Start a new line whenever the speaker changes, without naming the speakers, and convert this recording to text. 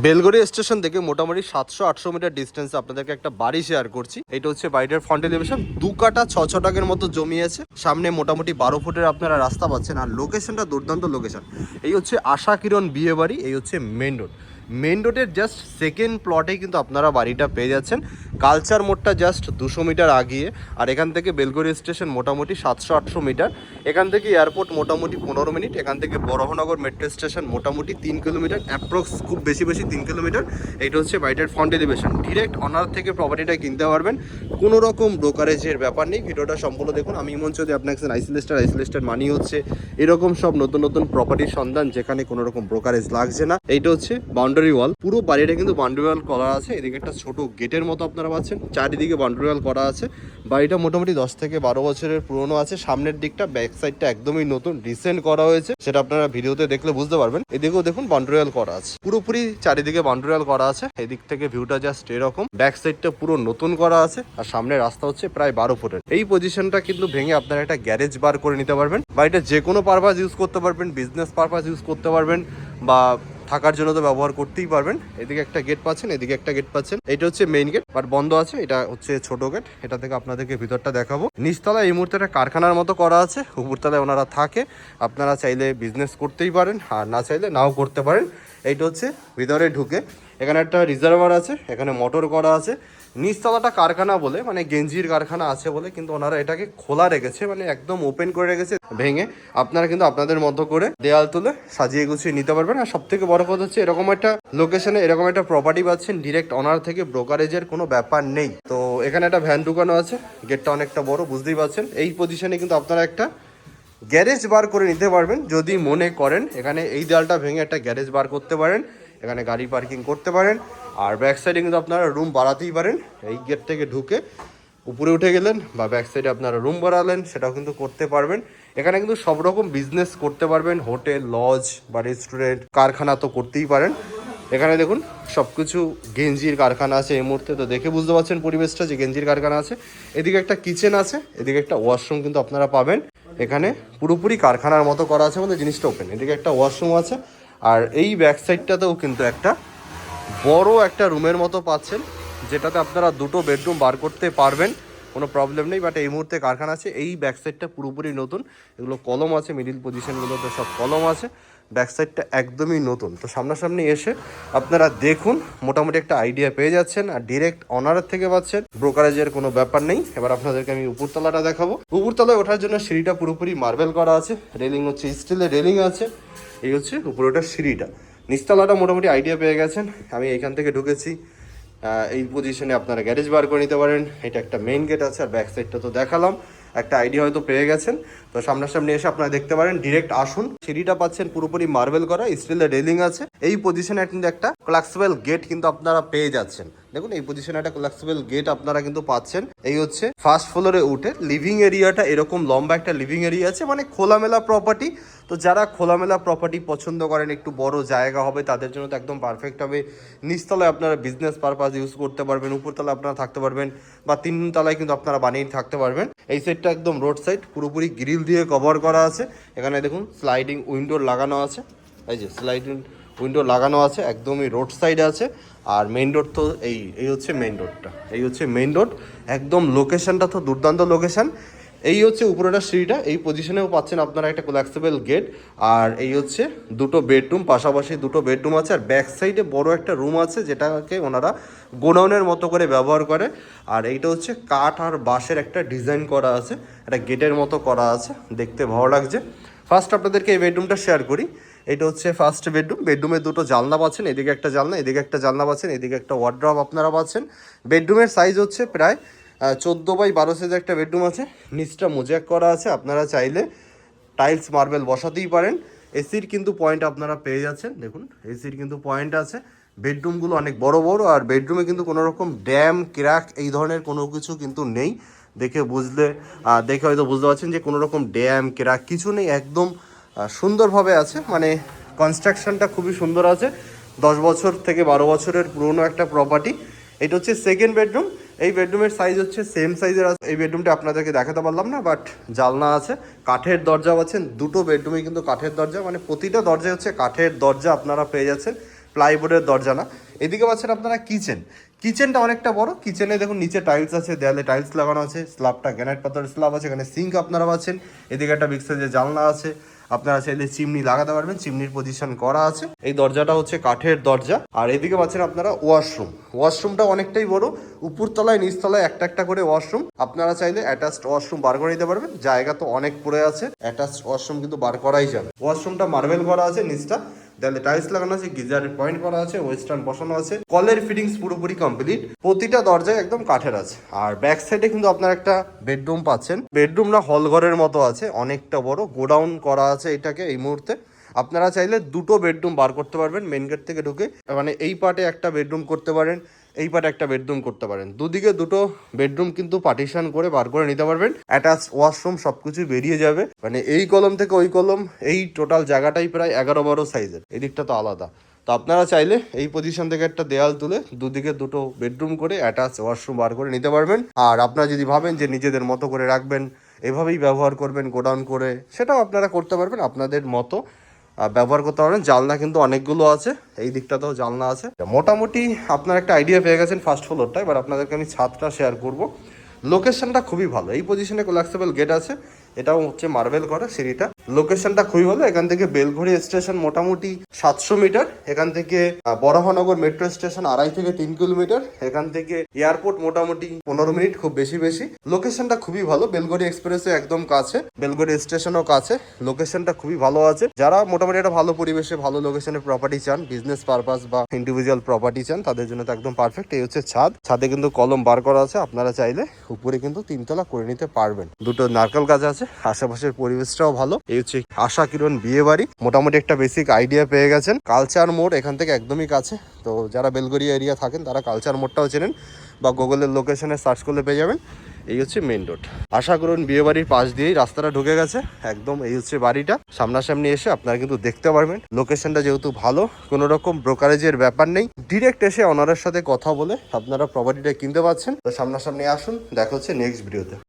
বেলগড়ি station থেকে মোটামুটি সাতশো, আটশো মিটার ডিস্টেন্সে আপনাদেরকে একটা বাড়ি শেয়ার করছি। এটা হচ্ছে বাড়িটার ফ্রন্ট এলিভেশন দু কাটা, ছ ছ টাকের মতো জমি আছে। সামনে মোটামুটি বারো ফুটের আপনারা রাস্তা পাচ্ছেন। আর লোকেশনটা দুর্দান্ত লোকেশন এই হচ্ছে আশা কিরণ বিয়ে বাড়ি, এই হচ্ছে মেন রোড মেন রোডের জাস্ট সেকেন্ড প্লটে কিন্তু আপনারা বাড়িটা পেয়ে যাচ্ছেন। কালচার মোড়টা জাস্ট দুশো মিটার আগিয়ে, আর এখান থেকে বেলগড়ি স্টেশন মোটামুটি সাতশো, আটশো মিটার। এখান থেকে এয়ারপোর্ট মোটামুটি পনেরো মিনিট, এখান থেকে বড়হনগর মেট্রো স্টেশন মোটামুটি তিন কিলোমিটার অ্যাপ্রক্স খুব বেশি বেশি তিন কিলোমিটার। এইটা হচ্ছে বাড়িটার ফ্রন্ট এলিভেশন ডিরেক্ট অনার থেকে প্রপার্টিটা কিনতে পারবেন। কোনো রকম ব্রোকারেজের ব্যাপার নেই। ভিডিওটা সম্পূর্ণ দেখুন। আমি মঞ্চ যদি আপনাকে আইসিলেস্টার আইসিলেস্টার মানি হচ্ছে এরকম সব নতুন নতুন প্রপার্টির সন্ধান যেখানে কোনো রকম ব্রোকারেজ লাগছে না। এইটা হচ্ছে বাউন্ডারি ওয়াল পুরো বাড়িটা কিন্তু বাউন্ডারি ওয়াল করা আছে। এদিকে একটা ছোট গেটের মতো আপনারা পাচ্ছেন। চারিদিকে বাউন্ডারি ওয়াল করা আছে। বাড়িটা মোটামুটি দশ থেকে বারো বছরের পুরনো আছে। সামনের দিকটা ব্যাক সাইডটা একদমই নতুন রিসেন্ট করা হয়েছে। সেটা আপনারা ভিডিওতে দেখলে বুঝতে পারবেন। এদিকেও দেখুন বাউন্ডারি ওয়াল করা আছে। পুরোপুরি চারিদিকে বাউন্ডারি ওয়াল করা আছে। এদিক থেকে ভিউটা জাস্ট এরকম। ব্যাক সাইডটা পুরো নতুন করা আছে। আর সামনে রাস্তা হচ্ছে প্রায় বারো ফুটের। এই পজিশনটা কিন্তু ভেঙে আপনারা একটা গ্যারেজ বার করে নিতে পারবেন। বাড়িটা যে কোনো পারপাস ইউজ করতে পারবেন বিজনেস পারপাস ইউজ করতে পারবেন বা থাকার জন্য তো ব্যবহার করতেই পারবেন। এদিকে একটা গেট পাচ্ছেন, এদিকে একটা গেট পাচ্ছেন। এটা হচ্ছে মেইন গেট বাট বন্ধ আছে, এটা হচ্ছে ছোট গেট এটা থেকে আপনাদেরকে ভিতরটা দেখাবো। নিচতলা এই মুহূর্তে একটা কারখানার মতো করা আছে, উপরতলায় ওনারা থাকে। আপনারা চাইলে বিজনেস করতেই পারেন, আর না চাইলে নাও করতে পারেন। এইটা হচ্ছে ভিতরে ঢুকে। এখানে একটা রিজার্ভার আছে, এখানে মোটর করা আছে। নিচতলাটা কারখানা বলে মানে গেঞ্জির কারখানা আছে বলে, কিন্তু ওনারা এটাকে খোলা রেখেছে মানে একদম ওপেন করে রেখেছে, ভেঙে। আপনারা কিন্তু আপনাদের মতো করে দেয়াল তুলে সাজিয়ে গুছিয়ে নিতে পারবেন। আর সব থেকে বড় কথা হচ্ছে, এরকম একটা লোকেশনে এরকম একটা প্রপার্টি পাচ্ছেন ডিরেক্ট অনার থেকে ব্রোকারেজের কোনো ব্যাপার নেই। তো এখানে একটা ভ্যান ঢুকানো আছে গেটটা অনেকটা বড়, বুঝতেই পারছেন। এই পজিশনে কিন্তু আপনারা একটা গ্যারেজ বার করে নিতে পারবেন, যদি মনে করেন। এখানে এই দেয়ালটা ভেঙে একটা গ্যারেজ বার করতে পারেন। এখানে গাড়ি পার্কিং করতে পারেন। আর ব্যাক সাইডে কিন্তু আপনারা রুম বাড়াতেই পারেন। এই গেট থেকে ঢুকে উপরে উঠে গেলেন বা ব্যাক সাইডে আপনারা রুম বাড়ালেন, সেটাও কিন্তু করতে পারবেন। এখানে কিন্তু সব রকম বিজনেস করতে পারবেন। হোটেল লজ বা রেস্টুরেন্ট কারখানা তো করতেই পারেন। এখানে দেখুন সব কিছু গেঞ্জির কারখানা আছে এই মুহূর্তে। তো দেখে বুঝতে পারছেন পরিবেশটা যে গেঞ্জির কারখানা আছে। এদিকে একটা কিচেন আছে, এদিকে একটা ওয়াশরুম কিন্তু আপনারা পাবেন। এখানে পুরোপুরি কারখানার মতো করা আছে বলে জিনিসটা ওপেন এদিকে একটা ওয়াশরুম আছে। আর এই ব্যাক সাইডটাতেও কিন্তু একটা বড় একটা রুমের মতো পাচ্ছেন, যেটাতে আপনারা দুটো বেডরুম বার করতে পারবেন, কোনো প্রবলেম নেই বাট এই মুহূর্তে কারখানা আছে, এই ব্যাক সাইডটা পুরোপুরি নতুন, এগুলো কলম আছে মিডিল পজিশনগুলোতে সব কলম আছে ব্যাক সাইডটা একদমই নতুন। তো সামনাসামনি এসে আপনারা দেখুন, মোটামুটি একটা আইডিয়া পেয়ে যাচ্ছেন, আর ডিরেক্ট অনারের থেকে পাচ্ছেন। ব্রোকারেজের কোনো ব্যাপার নেই, এবার আপনাদেরকে আমি উপরতলাটা দেখাবো। উপরতলায় ওঠার জন্য সিঁড়িটা পুরোপুরি মার্বেল করা আছে রেলিং হচ্ছে স্টিলের রেলিং আছে। এই হচ্ছে উপরে ওটার সিঁড়িটা। নিচতলাটা মোটামুটি আইডিয়া পেয়ে গেছেন। আমি এখান থেকে ঢুকেছি। এই পজিশনে আপনারা গ্যারেজ বার করে নিতে পারেন। এটা একটা মেইন গেট আছে, আর ব্যাক সাইডটা তো দেখালাম। একটা আইডিয়া হয়তো পেয়ে গেছেন। তো সামনাসামনি এসে আপনারা দেখতে পারেন ডিরেক্ট আসুন। সিঁড়িটা পাচ্ছেন, পুরোপুরি মার্বেল করা স্টিলের রেলিং আছে। এই পজিশনে কিন্তু একটা ফ্লেক্সিবল গেট কিন্তু আপনারা পেয়ে যাচ্ছেন। দেখুন, এই পজিশনে একটা ফ্লেক্সিবল গেট আপনারা কিন্তু পাচ্ছেন। এই হচ্ছে ফার্স্ট ফ্লোরে উঠে লিভিং এরিয়াটা এরকম লম্বা একটা লিভিং এরিয়া আছে মানে খোলামেলা প্রপার্টি তো যারা খোলামেলা প্রপার্টি পছন্দ করেন, একটু বড় জায়গা হবে, তাদের জন্য তো একদম পারফেক্ট হবে। নিচতলায় আপনারা বিজনেস পারপাস ইউজ করতে পারবেন, উপরতলায় আপনারা থাকতে পারবেন, বা তিন তলায় কিন্তু আপনারা বানিয়ে থাকতে পারবেন। এই সাইডটা একদম রোড সাইড পুরোপুরি গ্রিল দিয়ে কভার করা আছে। এখানে দেখুন স্লাইডিং উইন্ডোর লাগানো আছে। এই যে স্লাইডিং উইন্ডো লাগানো আছে, একদমই রোড সাইডে আছে। আর মেইন রোড তো এই এই হচ্ছে মেইন রোডটা এই হচ্ছে মেইন রোড একদম লোকেশনটা তো দুর্দান্ত লোকেশন এই হচ্ছে উপরেটা সিঁড়িটা। এই পজিশনেও পাচ্ছেন আপনারা একটা কোলাক্সেবল গেট আর এই হচ্ছে দুটো বেডরুম পাশাপাশি দুটো বেডরুম আছে। আর ব্যাক সাইডে বড় একটা রুম আছে, যেটাকে ওনারা গোডাউনের মতো করে ব্যবহার করে। আর এইটা হচ্ছে কাঠ আর বাঁশের একটা ডিজাইন করা আছে। একটা গেটের মতো করা আছে। দেখতে ভালো লাগছে। ফার্স্ট আপনাদেরকে এই বেডরুমটা শেয়ার করি। এটা হচ্ছে ফার্স্ট বেডরুম বেডরুমে দুটো জানলা পাচ্ছেন, এদিকে একটা জানলা, এদিকে একটা জানলা পাচ্ছেন, এদিকে একটা ওয়ার্ড্রপ আপনারা পাচ্ছেন। বেডরুমের সাইজ হচ্ছে প্রায় চোদ্দ বাই বারো সাইজের একটা বেডরুম আছে। নিচটা মোজাক করা আছে, আপনারা চাইলে টাইলস মার্বেল বসাতেই পারেন। এসির কিন্তু পয়েন্ট আপনারা পেয়ে যাচ্ছেন, দেখুন এসির কিন্তু পয়েন্ট আছে। বেডরুমগুলো অনেক বড় বড়, আর বেডরুমে কিন্তু কোনো রকম ড্যাম ক্র্যাক এই ধরনের কোনো কিছু কিন্তু নেই। দেখে বুঝলে দেখে হয়তো বুঝতে পারছেন যে কোনো রকম ড্যাম ক্র্যাক কিছু নেই, একদম সুন্দরভাবে আছে। মানে কনস্ট্রাকশনটা খুবই সুন্দর আছে। দশ বছর থেকে বারো বছরের পুরনো একটা প্রপার্টি এটা হচ্ছে সেকেন্ড বেডরুম এই বেডরুমের সাইজ হচ্ছে সেম সাইজের আছে। এই বেডরুমটা আপনাদেরকে দেখাতে পারলাম না বাট জালনা আছে। কাঠের দরজা পাচ্ছেন। দুটো বেডরুমে কিন্তু কাঠের দরজা। মানে প্রতিটা দরজা হচ্ছে কাঠের দরজা আপনারা পেয়ে যাচ্ছেন। প্লাইবোর্ডের দরজা না। এদিকে পাচ্ছেন আপনারা কিচেন কিচেনটা অনেকটা বড়। কিচেনে দেখুন নিচে টাইলস আছে, দেয়ালে টাইলস লাগানো আছে। স্ল্যাবটা গ্যানাইট পাথরের স্ল্যাব আছে। এখানে সিঙ্ক আপনারা পাচ্ছেন। এদিকে একটা বিগ যে জানলা আছে। আপনারা চাইলে চিমনি লাগাতে পারবেন, চিমনির পজিশন করা আছে। এই দরজাটা হচ্ছে কাঠের দরজা। আর এদিকে পাচ্ছেন আপনারা ওয়াশরুম ওয়াশরুমটা অনেকটাই বড়। উপরতলায়, নিচতলায় একটা একটা করে ওয়াশরুম আপনারা চাইলে অ্যাটাচড ওয়াশরুম বার করে দিতে পারবেন। জায়গা তো অনেক পড়ে আছে। অ্যাটাচড ওয়াশরুম কিন্তু বার করাই যাবে। ওয়াশরুমটা মার্বেল করা আছে নিচটা। দেয়ালে টাইলস লাগানো আছে, গিজারের পয়েন্ট করা আছে ওয়েস্টার্ন বসানো আছে। কলের ফিটিংস পুরোপুরি কমপ্লিট প্রতিটা দরজায় একদম কাঠের আছে। আর ব্যাক সাইডে কিন্তু আপনার একটা বেডরুম পাচ্ছেন। বেডরুমটা হল ঘরের মতো আছে, অনেকটা বড়। গোডাউন করা আছে এটাকে এই মুহূর্তে। আপনারা চাইলে দুটো বেডরুম বার করতে পারবেন মেন গেট থেকে ঢুকে। মানে এই পার্টে একটা বেডরুম করতে পারেন। এই পার্টে একটা বেডরুম করতে পারেন। দুদিকে দুটো বেডরুম কিন্তু পার্টিশন করে বার করে নিতে পারবেন। অ্যাটাচ ওয়াশরুম সবকিছু বেরিয়ে যাবে। মানে এই কলম থেকে ওই কলম এই টোটাল জায়গাটাই প্রায় এগারো বারো সাইজের এদিকটা তো আলাদা। তো আপনারা চাইলে এই পজিশন থেকে একটা দেয়াল তুলে দুদিকে দুটো বেডরুম করে অ্যাটাচ ওয়াশরুম বার করে নিতে পারবেন। আর আপনারা যদি ভাবেন যে নিজেদের মতো করে রাখবেন, এভাবেই ব্যবহার করবেন গোডাউন করে, সেটাও আপনারা করতে পারবেন। আপনাদের মতো ব্যবহার করতে পারবেন। জালনা কিন্তু অনেকগুলো আছে। এই দিকটাতেও জালনা আছে। মোটামুটি আপনার একটা আইডিয়া পেয়ে গেছেন ফার্স্ট ফ্লোরটা এবার আপনাদেরকে আমি ছাদটা শেয়ার করব। লোকেশনটা খুবই ভালো। এই পজিশনে কোলাক্সেবল গেট আছে। এটাও হচ্ছে মার্বেল করা সিঁড়িটা। লোকেশনটা খুবই ভালো। এখান থেকে বেলঘড়ি স্টেশন মোটামুটি সাতশো মিটার। এখান থেকে বরাহনগর মেট্রো স্টেশন আড়াই থেকে তিন কিলোমিটার। এখান থেকে এয়ারপোর্ট মোটামুটি পনেরো মিনিট, খুব বেশি বেশি। লোকেশনটা খুবই ভালো। বেলগড়ি এক্সপ্রেসে একদম কাছে। বেলগড়ি স্টেশনও কাছে। লোকেশনটা খুবই ভালো আছে। যারা মোটামুটি একটা ভালো পরিবেশে, ভালো লোকেশনে প্রপার্টি চান বিজনেস পারপাস বা ইন্ডিভিজুয়াল প্রপার্টি চান, তাদের জন্য তো একদম পারফেক্ট এই হচ্ছে ছাদ। ছাদে কিন্তু কলম বার করা আছে। আপনারা চাইলে উপরে কিন্তু তিনতলা করে নিতে পারবেন। দুটো নারকেল গাছ আছে। আশেপাশের পরিবেশটাও ভালো। এই হচ্ছে আশা কিরণ বিয়ে বাড়ি মোটামুটি একটা বেসিক আইডিয়া পেয়ে গেছেন। কালচার মোড় এখান থেকে একদমই কাছে। তো যারা বেলগড়িয়া এরিয়া থাকেন, তারা কালচার মোড়টাও চেনেন বা গুগলের লোকেশনে সার্চ করলে পেয়ে যাবেন। এই হচ্ছে মেন রোড আশা করুন বিয়ে বাড়ির পাশ দিয়েই রাস্তাটা ঢুকে গেছে। একদম এই হচ্ছে বাড়িটা। সামনাসামনি এসে আপনারা কিন্তু দেখতে পারবেন। লোকেশনটা যেহেতু ভালো, কোনো রকম ব্রোকারেজের ব্যাপার নেই। ডিরেক্ট এসে অনারের সাথে কথা বলে আপনারা প্রপার্টিটা কিনতে পারছেন। তো সামনাসামনি আসুন, দেখা হচ্ছে নেক্সট ভিডিওতে